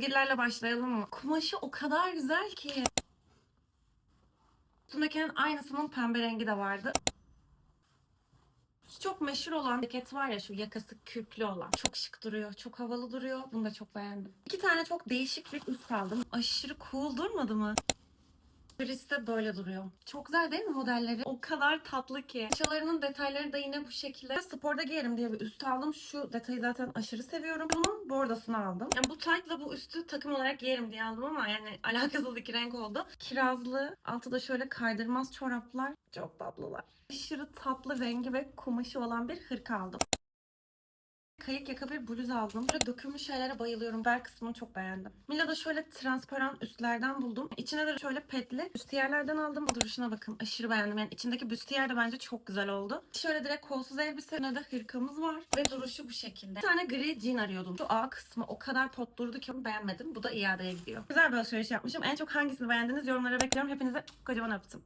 Garilerle başlayalım mı? Kumaşı o kadar güzel ki. Üstündekinin aynısının pembe rengi de vardı. Çok meşhur olan ceket var ya şu yakası kürklü olan. Çok şık duruyor. Çok havalı duruyor. Bunu da çok beğendim. İki tane çok değişik bir üst aldım. Aşırı cool durmadı mı? Birisi böyle duruyor. Çok güzel değil mi modelleri? O kadar tatlı ki. Paçalarının detayları da yine bu şekilde. Sporda giyerim diye bir üst aldım. Şu detayı zaten aşırı seviyorum. Bunun bordasını aldım. Yani bu taytla bu üstü takım olarak giyerim diye aldım ama yani alakasız iki renk oldu. Kirazlı. Altı da şöyle kaydırmaz çoraplar. Çok tatlılar. Aşırı tatlı rengi ve kumaşı olan bir hırka aldım. Kayık yaka bir bluz aldım. Böyle dökülmüş şeylere bayılıyorum. Bel kısmını çok beğendim. Mila'da şöyle transparan üstlerden buldum. İçine de şöyle petli büstiyerlerden aldım. Bu duruşuna bakın. Aşırı beğendim. Yani içindeki büstiyer de bence çok güzel oldu. Şöyle direkt kolsuz elbise. Ne de hırkamız var. Ve duruşu bu şekilde. Bir tane gri jean arıyordum. Şu A kısmı o kadar pot durdu ki beğenmedim. Bu da iadeye gidiyor. Güzel bir alışveriş yapmışım. En çok hangisini beğendiniz yorumlara bekliyorum. Hepinize kocaman öptüm.